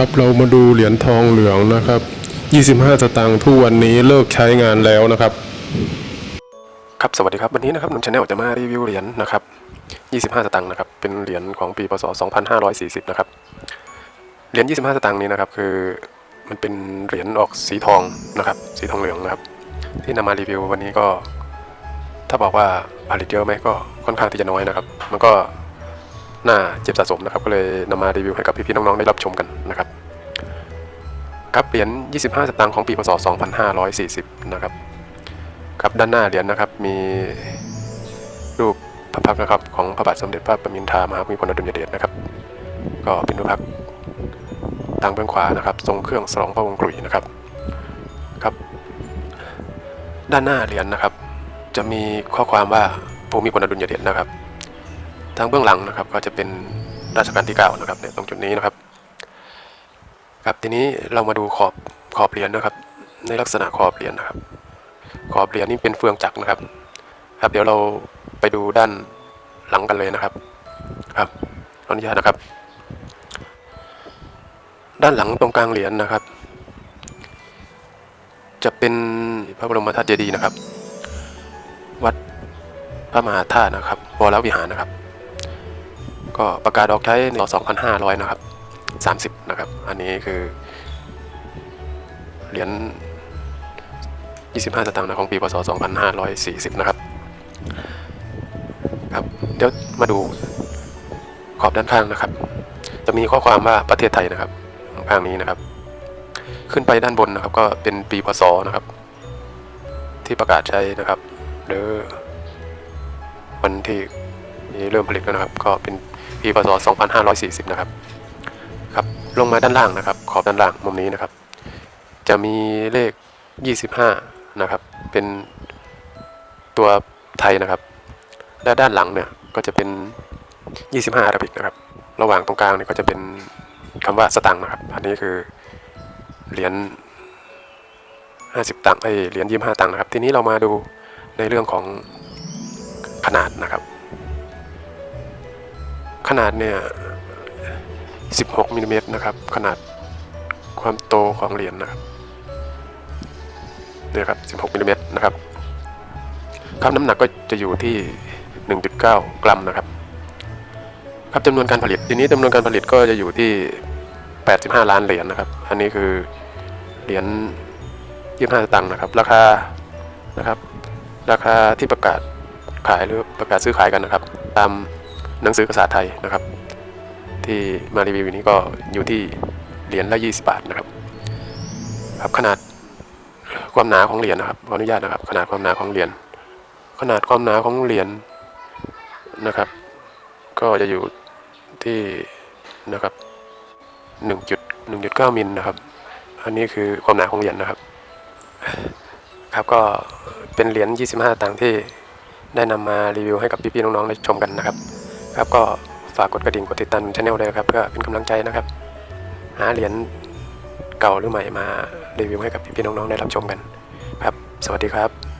ครับเรามาดูเหรียญทองเหลืองนะครับ 25สตางค์ทุกวันนี้เลิกใช้งานแล้วนะครับ ครับสวัสดีครับวันนี้นะครับนุ่มชาแนลจะมารีวิวเหรียญนะครับ 25สตางค์นะครับเป็นเหรียญของปีพศ2540 นะครับเหรียญ25สตางค์นี้นะครับคือมันเป็นเหรียญออกสีทองนะครับ สีทองเหลืองนะครับ ที่นำมารีวิววันนี้ก็ ถ้าบอกว่าผลิตเยอะไหมก็ค่อนข้างที่จะน้อยนะครับ มันก็ น่าเจ็บสะสมนะครับ ก็เลยนำมารีวิวให้กับพี่ๆน้องๆได้รับชมกันนะครับครับเหรียญ 25 สตางค์ของปีพศ 2540 นะครับครับด้านหน้าเหรียญนะครับมีรูปพระพักนะครับของพระบาทสมเด็จพระปรมินทรามหาภูมิพลอดุลยเดชนะครับ ก็เป็นพระพักทางเบื้องขวานะครับ ทรงเครื่องสลองพระวงศ์กลุยนะครับครับ ด้านหน้าเหรียญนะครับ จะมีข้อความว่าภูมิพลอดุลยเดชนะครับ ทางเบื้องหลังนะครับก็จะเป็นรัชกาลที่เก้านะครับเนี่ยตรงจุดนี้นะครับ ครับทีนี้เรามาดูขอบขอบเหรียญนะครับ ในลักษณะขอบเหรียญนะครับ ขอบเหรียญนี่เป็นเฟืองจักรนะครับ ครับเดี๋ยวเราไปดูด้านหลังกันเลยนะครับ ครับขออนุญาตนะครับ ด้านหลังตรงกลางเหรียญนะครับ จะเป็นพระบรมธาตุเจดีย์นะครับ วัดพระมหาธาตุนะครับวรวิหารนะครับ ก็ประกาศออกใช้ในปี2500 นะครับ 30 นะครับ อันนี้คือ เหรียญ 25 สตางค์นะของปีพศ2540 นะครับ ครับ เดี๋ยวมาดูขอบด้านข้างนะครับ จะมีข้อความว่าประเทศไทยนะครับข้างนี้นะครับ ขึ้นไปด้านบนนะครับ ก็เป็นปีพศนะครับ ที่ประกาศใช้นะครับหรือวันที่เริ่มผลิตแล้วนะครับ ก็เป็น ปีพศ 2540 นะครับครับลงมาด้านล่างนะครับ ขอบด้านล่างมุมนี้นะครับ จะมีเลข 25 นะครับ เป็นตัวไทยนะครับและด้านหลังเนี่ยก็จะเป็น 25อาราบิกนะครับ ระหว่างตรงกลางเนี่ยก็จะเป็นคำว่าสตังค์นะครับ อันนี้คือเหรียญ50 ตังค์ไอยเหรียญ25ตังค์นะครับ ทีนี้เรามาดูในเรื่องของขนาดนะครับ ขนาดเนี่ย16มิลลิเมตรนะครับ ขนาดความโตของเหรียญนะครับเนี่ยครับ16มิลลิเมตรนะครับครับน้ำหนักก็จะอยู่ที่ 1.9 กรัมนะครับ ครับจำนวนการผลิตทีนี้จำนวนการผลิตก็จะอยู่ที่ 85 ล้านเหรียญนะครับ อันนี้คือเหรียญ25สตางค์นะครับ ราคานะครับ ราคาที่ประกาศขายหรือประกาศซื้อขายกันนะครับ ตาม หนังสือภาษาไทยนะครับ ที่มารีวิวนี้ก็อยู่ที่เหรียญละ 20 บาทนะครับ ครับขนาดความหนาของเหรียญนะครับขออนุญาตนะครับ ขนาดความหนาของเหรียญขนาดความหนาของเหรียญนะครับ ก็จะอยู่ที่นะครับ1จุด1.9มิลนะครับ อันนี้คือความหนาของเหรียญนะครับ ครับก็เป็นเหรียญ 25 ตังค์ที่ได้นำมารีวิวให้กับพี่ๆน้องๆได้ชมกันนะครับ ครับก็ฝากกดกระดิ่งกดติดตามช anel ด้วยนะครับเพื่อเป็นกำลังใจนะครับ หาเหรียญเก่าหรือใหม่มารีวิวให้กับพี่ๆน้องๆได้รับชมกัน ครับ สวัสดีครับ